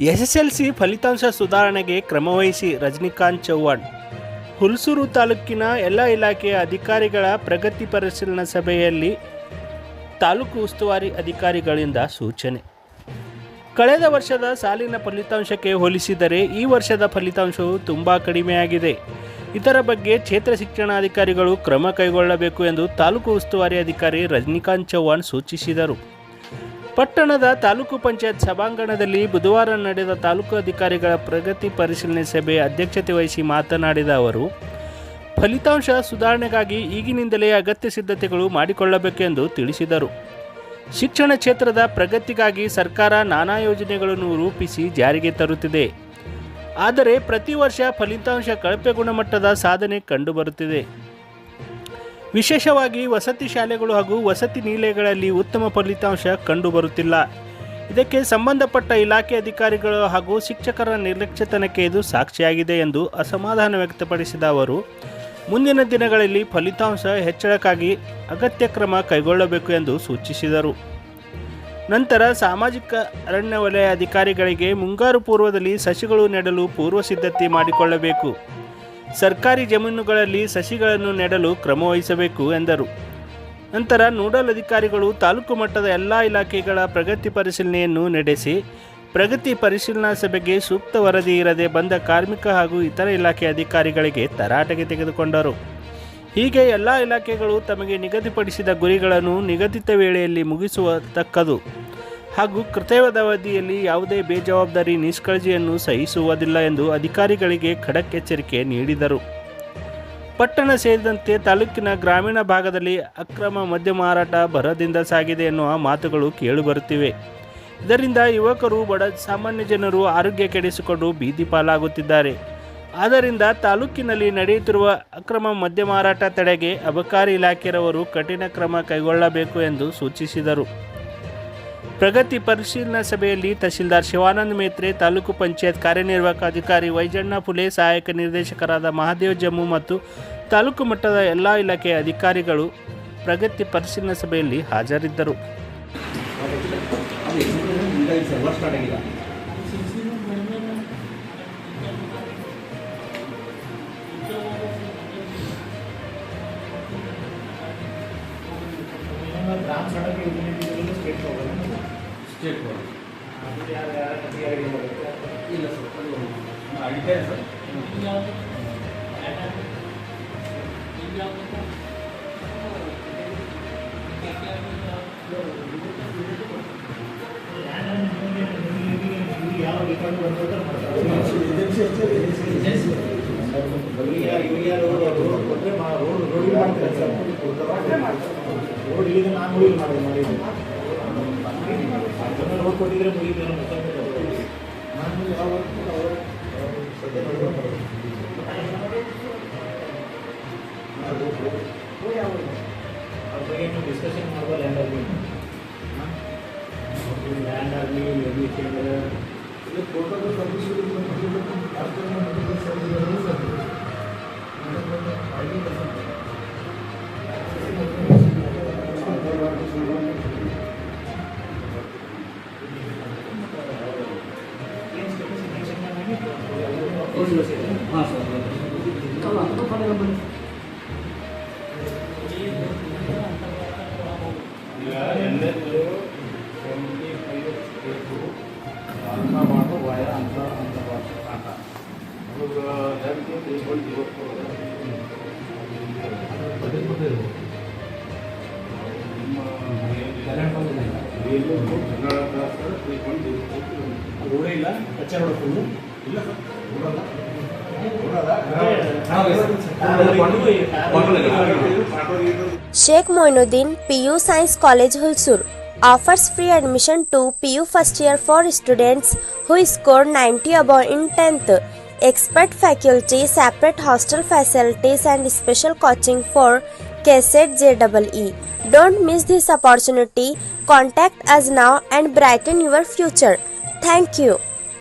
SSLC ಫಲಿತಾಂಶ ಸುಧಾರಣೆಗೆ ಕ್ರಮವಹಿಸಿ ರಜನಿಕಾಂತ್ ಚೌಹಾಣ್. ಹುಲ್ಸೂರು ತಾಲೂಕಿನ ಎಲ್ಲ ಇಲಾಖೆಯ ಅಧಿಕಾರಿಗಳ ಪ್ರಗತಿ ಪರಿಶೀಲನಾ ಸಭೆಯಲ್ಲಿ ತಾಲೂಕು ಉಸ್ತುವಾರಿ ಅಧಿಕಾರಿಗಳಿಂದ ಸೂಚನೆ. ಕಳೆದ ವರ್ಷದ ಸಾಲಿನ ಫಲಿತಾಂಶಕ್ಕೆ ಹೋಲಿಸಿದರೆ ಈ ವರ್ಷದ ಫಲಿತಾಂಶವು ತುಂಬ ಕಡಿಮೆಯಾಗಿದೆ. ಇದರ ಬಗ್ಗೆ ಕ್ಷೇತ್ರ ಶಿಕ್ಷಣಾಧಿಕಾರಿಗಳು ಕ್ರಮ ಕೈಗೊಳ್ಳಬೇಕು ಎಂದು ತಾಲೂಕು ಉಸ್ತುವಾರಿ ಅಧಿಕಾರಿ ರಜನಿಕಾಂತ್ ಚೌಹಾಣ್ ಸೂಚಿಸಿದರು. ಪಟ್ಟಣದ ತಾಲೂಕು ಪಂಚಾಯತ್ ಸಭಾಂಗಣದಲ್ಲಿ ಬುಧವಾರ ನಡೆದ ತಾಲೂಕು ಅಧಿಕಾರಿಗಳ ಪ್ರಗತಿ ಪರಿಶೀಲನೆ ಸಭೆ ಅಧ್ಯಕ್ಷತೆ ವಹಿಸಿ ಮಾತನಾಡಿದ ಅವರು, ಫಲಿತಾಂಶ ಸುಧಾರಣೆಗಾಗಿ ಈಗಿನಿಂದಲೇ ಅಗತ್ಯ ಸಿದ್ಧತೆಗಳು ಮಾಡಿಕೊಳ್ಳಬೇಕೆಂದು ತಿಳಿಸಿದರು. ಶಿಕ್ಷಣ ಕ್ಷೇತ್ರದ ಪ್ರಗತಿಗಾಗಿ ಸರ್ಕಾರ ನಾನಾ ಯೋಜನೆಗಳನ್ನು ರೂಪಿಸಿ ಜಾರಿಗೆ ತರುತ್ತಿದೆ. ಆದರೆ ಪ್ರತಿ ವರ್ಷ ಫಲಿತಾಂಶ ಕಳಪೆ ಗುಣಮಟ್ಟದ ಸಾಧನೆ ಕಂಡುಬರುತ್ತಿದೆ. ವಿಶೇಷವಾಗಿ ವಸತಿ ಶಾಲೆಗಳು ಹಾಗೂ ವಸತಿ ನಿಲಯಗಳಲ್ಲಿ ಉತ್ತಮ ಫಲಿತಾಂಶ ಕಂಡುಬರುತ್ತಿಲ್ಲ. ಇದಕ್ಕೆ ಸಂಬಂಧಪಟ್ಟ ಇಲಾಖೆ ಅಧಿಕಾರಿಗಳು ಹಾಗೂ ಶಿಕ್ಷಕರ ನಿರ್ಲಕ್ಷ್ಯತನಕ್ಕೆ ಇದು ಸಾಕ್ಷಿಯಾಗಿದೆ ಎಂದು ಅಸಮಾಧಾನ ವ್ಯಕ್ತಪಡಿಸಿದ ಅವರು, ಮುಂದಿನ ದಿನಗಳಲ್ಲಿ ಫಲಿತಾಂಶ ಹೆಚ್ಚಳಕ್ಕಾಗಿ ಅಗತ್ಯ ಕ್ರಮ ಕೈಗೊಳ್ಳಬೇಕು ಎಂದು ಸೂಚಿಸಿದರು. ನಂತರ ಸಾಮಾಜಿಕ ಅರಣ್ಯ ವಲಯ ಅಧಿಕಾರಿಗಳಿಗೆ ಮುಂಗಾರು ಪೂರ್ವದಲ್ಲಿ ಸಸಿಗಳು ನೆಡಲು ಪೂರ್ವ ಸಿದ್ಧತೆ ಮಾಡಿಕೊಳ್ಳಬೇಕು. ಸರ್ಕಾರಿ ಜಮೀನುಗಳಲ್ಲಿ ಸಸಿಗಳನ್ನು ನೆಡಲು ಕ್ರಮವಹಿಸಬೇಕು ಎಂದರು. ನಂತರ ನೋಡಲ್ ಅಧಿಕಾರಿಗಳು ತಾಲೂಕು ಮಟ್ಟದ ಎಲ್ಲ ಇಲಾಖೆಗಳ ಪ್ರಗತಿ ಪರಿಶೀಲನೆಯನ್ನು ನಡೆಸಿ, ಪ್ರಗತಿ ಪರಿಶೀಲನಾ ಸಭೆಗೆ ಸೂಕ್ತ ವರದಿ ಇರದೆ ಬಂದ ಕಾರ್ಮಿಕ ಹಾಗೂ ಇತರ ಇಲಾಖೆ ಅಧಿಕಾರಿಗಳಿಗೆ ತರಾಟೆಗೆ ತೆಗೆದುಕೊಂಡರು. ಹೀಗೆ ಎಲ್ಲ ಇಲಾಖೆಗಳು ತಮಗೆ ನಿಗದಿಪಡಿಸಿದ ಗುರಿಗಳನ್ನು ನಿಗದಿತ ವೇಳೆಯಲ್ಲಿ ಮುಗಿಸುವತಕ್ಕದು ಹಾಗೂ ಕರ್ತವ್ಯದ ಅವಧಿಯಲ್ಲಿ ಯಾವುದೇ ಬೇಜವಾಬ್ದಾರಿ, ನಿಷ್ಕಳಜಿಯನ್ನು ಸಹಿಸುವುದಿಲ್ಲ ಎಂದು ಅಧಿಕಾರಿಗಳಿಗೆ ಖಡಕ್ ಎಚ್ಚರಿಕೆ ನೀಡಿದರು. ಪಟ್ಟಣ ಸೇರಿದಂತೆ ತಾಲೂಕಿನ ಗ್ರಾಮೀಣ ಭಾಗದಲ್ಲಿ ಅಕ್ರಮ ಮದ್ಯ ಮಾರಾಟ ಭರದಿಂದ ಸಾಗಿದೆ ಎನ್ನುವ ಮಾತುಗಳು ಕೇಳಿಬರುತ್ತಿವೆ ಇದರಿಂದ ಯುವಕರು ಬಡ ಸಾಮಾನ್ಯ ಜನರು ಆರೋಗ್ಯ ಕೆಡಿಸಿಕೊಂಡು ಬೀದಿ ಪಾಲಾಗುತ್ತಿದ್ದಾರೆ. ಆದ್ದರಿಂದ ತಾಲೂಕಿನಲ್ಲಿ ನಡೆಯುತ್ತಿರುವ ಅಕ್ರಮ ಮದ್ಯ ಮಾರಾಟ ತಡೆಗೆ ಅಬಕಾರಿ ಇಲಾಖೆಯವರು ಕಠಿಣ ಕ್ರಮ ಕೈಗೊಳ್ಳಬೇಕು ಎಂದು ಸೂಚಿಸಿದರು. ಪ್ರಗತಿ ಪರಿಶೀಲನಾ ಸಭೆಯಲ್ಲಿ ತಹಶೀಲ್ದಾರ್ ಶಿವಾನಂದ ಮೇತ್ರೆ, ತಾಲೂಕು ಪಂಚಾಯತ್ ಕಾರ್ಯನಿರ್ವಾಹಕ ಅಧಿಕಾರಿ ವೈಜಣ್ಣ ಫುಲೆ, ಸಹಾಯಕ ನಿರ್ದೇಶಕರಾದ ಮಹಾದೇವ್ ಜಮ್ಮು ಮತ್ತು ತಾಲೂಕು ಮಟ್ಟದ ಎಲ್ಲ ಇಲಾಖೆಯ ಅಧಿಕಾರಿಗಳು ಪ್ರಗತಿ ಪರಿಶೀಲನಾ ಸಭೆಯಲ್ಲಿ ಹಾಜರಿದ್ದರು. ಸ್ಟಾರ್ಟ್ ಆಗಿಲ್ಲ ಗ್ರಾಮ ಸಡಕ್ ಯುಟಿಲಿಟಿ ಸ್ಟೇಟ್ ಹೋಗಲ್ಲ ಸ್ಟೇಟ್ ಬೋರ್ಡ್ ಅದು ಯಾರು ಯಾರ ಅಧಿಕಾರಿಗಳು ಮಾಡಬೇಕು ಇಲ್ಲ ಸರ್ ಅದು ಅಡಿಕೆ ಸರ್ ಯಾವ ಡಿಪಾರ್ಟ್ಮೆಂಟ್ ಬಂದ್ರೆ ಮಾಡ್ತಾರೆ ಕೊಟ್ಟರೆ ರೋಡ್ ರೋಡ್ ನಾನು ಹುಡುಗಿ ಮಾಡೋದು ಮಾಡಿದ್ದು ಅದನ್ನ ರೋಡ್ ಕೊಟ್ಟಿದ್ರೆ ಮುಗಿದ್ರೆ ನಾನು ಯಾವ ಸದ್ಯ ನೋಡ್ಕೊಂಡು ಅದ್ರ ಬಗ್ಗೆ ಡಿಸ್ಕಷನ್ ಮಾಡುವ ಲ್ಯಾಂಡ್ ಆಗಲಿ ಲ್ಯಾಂಡ್ ಆಗಲಿ ಎಲ್ಲಿ ಕೇಳಿದ್ರೆ ಇದು ಫೋಟೋದ ಸರ್ವಿಸ್ ಹಾಂ ಸರ್ ಈಗ ಎಲ್ಲೆಲ್ಲೂ ಸೆವೆಂಟಿ ಫೈವ್ ಬೇಕು ಅಂತ ಅಂತ ಅಂತ ಅದು health three four Belur Kannada ದಾಸರ ತ್ರೀ ಪಾಯಿಂಟ್ ಜೀರೋ ಇಲ್ಲ, ಕಚ್ಚಾ road sir Sheikh Moinuddin PU Science College Hulsur offers free admission to PU first year for students who score 90 above in 10th. Expert faculty, separate hostel facilities and special coaching for KSET JEE. Don't miss this opportunity. Contact us now and brighten your future. Thank you.